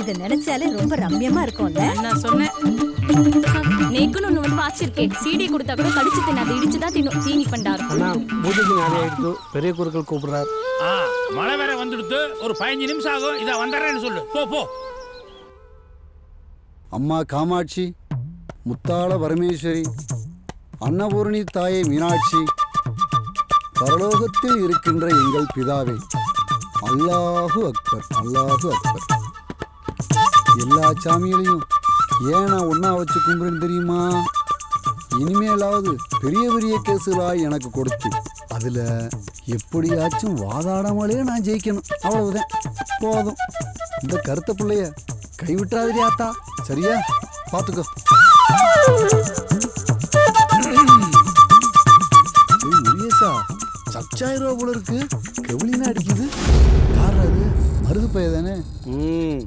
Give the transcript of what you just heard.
இத நினைச்சாலே ரொம்ப ரம்யமா இருக்கும்ல? நான் சொன்னேன். நேக்குன்னு ஒண்ணு வந்து வாச்சிருக்கேன் சீடி கொடுத்தா கூட கடிச்சு தின்னு அதை இடிச்சு தான் தின்னும். தீனி பண்டாரு அண்ணா பூஜைக்கு நிறைய ஆயிடுச்சு பெரிய குருக்கள் கூப்பிடுறாரு. ஆ மழை வேற வந்துடுத்து. ஒரு பதினஞ்சு நிமிஷம் ஆகும். இதை வந்துடுறேன்னு சொல்லு. போ போ. அம்மா காமாட்சி முத்தாள பரமேஸ்வரி அன்னபூரணி தாயை மீனாட்சி பரலோகத்தில் இருக்கின்ற எங்கள் பிதாவே. அல்லாஹு அக்பர் அல்லாஹு அக்பர். எல்லா சாமிகளையும் ஏன் நான் ஒன்றா வச்சு கும்பிடுன்னு தெரியுமா? இனிமேலாவது பெரிய பெரிய கேஸுகளா எனக்கு கொடுத்து அதில் எப்படியாச்சும் வாதாடாமலே நான் ஜெயிக்கணும். அவ்வளவுதான். போதும். இந்த கருத்த பிள்ளைய கைவிட்டாதிரி ஆத்தா. சரியா? பார்த்துக்கோ முருகேசா சச்சாயிரம் ரூபா போல இருக்கு. கெவுளினா அடிக்குது. யார் அது மருது பைய தானே ம்.